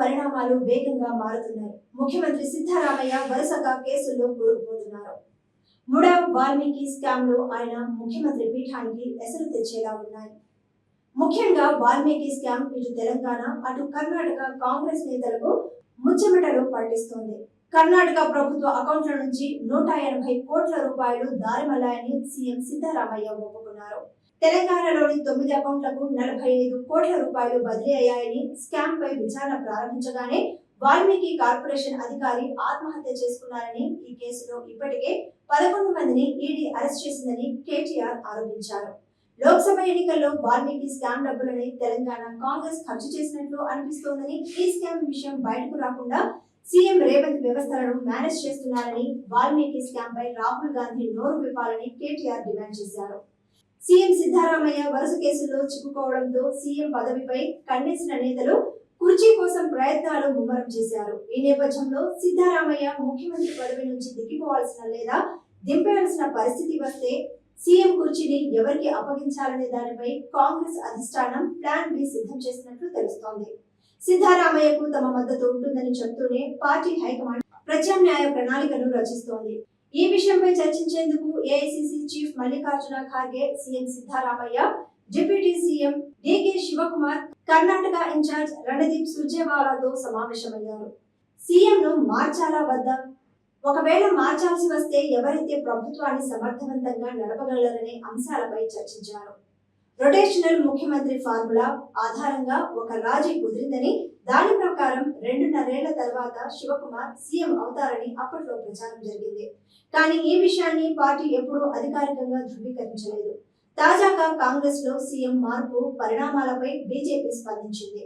పరిణామాలు వేగంగా మారుతున్నాయి. ముఖ్యమంత్రి సిద్ధరామయ్య వరుసగా కేసుల్లో కూరుకుపోతున్నారు. మూడవ వాల్మీకి స్కామ్లో ఆయన ముఖ్యమంత్రి పీఠానికి ఎసరు తెచ్చేలా ఉన్నాయి. ముఖ్యంగా వాల్మీకి స్కామ్ ఇటు తెలంగాణ అటు కర్ణాటక కాంగ్రెస్ నేతలకు ముచ్చమటలు పట్టిస్తోంది. కర్ణాటక ప్రభుత్వ అకౌంట్ల నుంచి నూట ఎనభై కోట్ల రూపాయలు దారిమల్లాయని సీఎం సిద్ధరామయ్య ఒప్పుకున్నారు. తెలంగాణలోని తొమ్మిది అకౌంట్లకు నలభై ఐదు కోట్ల రూపాయలు బదిలీ అయ్యాయని స్కామ్ పై విచారణ ప్రారంభించగానే వాల్మీకి కార్పొరేషన్ అధికారి ఆత్మహత్య చేసుకున్నారని ఈ కేసులో ఇప్పటికే పదకొండు మందిని ఈడీ అరెస్ట్ చేసిందని కేటీఆర్ ఆరోపించారు. లోక్సభ ఎన్నికల్లో వాల్మీకి స్కామ్ డబ్బులని తెలంగాణ కాంగ్రెస్ ఖర్చు చేసినట్లు అనిపిస్తోందని ఈ స్కామ్ విషయం బయటకు రాకుండా సీఎం రేవంత్ వ్యవస్థలను మేనేజ్ చేస్తున్నారని వాల్మీకి స్కామ్ పై రాహుల్ గాంధీ నోరు విప్పాలని కేటీఆర్ డిమాండ్ చేశారు. సీఎం సిద్ధారామయ్య వరుస కేసుల్లో చిక్కుకోవడంతో సీఎం పదవిపై కన్నేసిన నేతలు కుర్చీ కోసం ప్రయత్నాలు ముమ్మరం చేశారు. ఈ నేపథ్యంలో సిద్ధారామయ్య ముఖ్యమంత్రి పదవి నుంచి దిగిపోవాల్సిన లేదా దింపేయాల్సిన పరిస్థితి వస్తే సీఎం కుర్చీని ఎవరికి అప్పగించాలనే దానిపై కాంగ్రెస్ అధిష్టానం ప్లాన్ బి సిద్ధం చేసినట్లు తెలుస్తోంది. సిద్ధారామయ్యకు తమ మద్దతు ఉంటుందని చెబుతూనే పార్టీ హైకమాండ్ ప్రత్యామ్నాయ ప్రణాళికను రచిస్తోంది. ఈ విషయంపై చర్చించేందుకు AICC chief Mallikarjuna Kharge CM Siddaramaiah deputy CM DK Shivakumar Karnataka in charge Randeep సుర్జేవాలాతో సమావేశమయ్యారు. సీఎం ను మార్చాలా వద్దా? ఒకవేళ మార్చాల్సి వస్తే ఎవరైతే ప్రభుత్వాన్ని సమర్థవంతంగా నడపగలరనే అంశాలపై చర్చించారు. రొటేషనల్ ముఖ్యమంత్రి ఫార్ములా ఆధారంగా ఒక రాజీ కుదిరిందని దాని ప్రకారం రెండున్నరేళ్ళ తర్వాత శివకుమార్ సీఎం అవుతారని అప్పట్లో ప్రచారం జరిగింది. కానీ ఈ విషయాన్ని పార్టీ ఎప్పుడూ అధికారికంగా ధృవీకరించలేదు. తాజాగా కాంగ్రెస్లో సీఎం మార్పు పరిణామాలపై బీజేపీ స్పందించింది.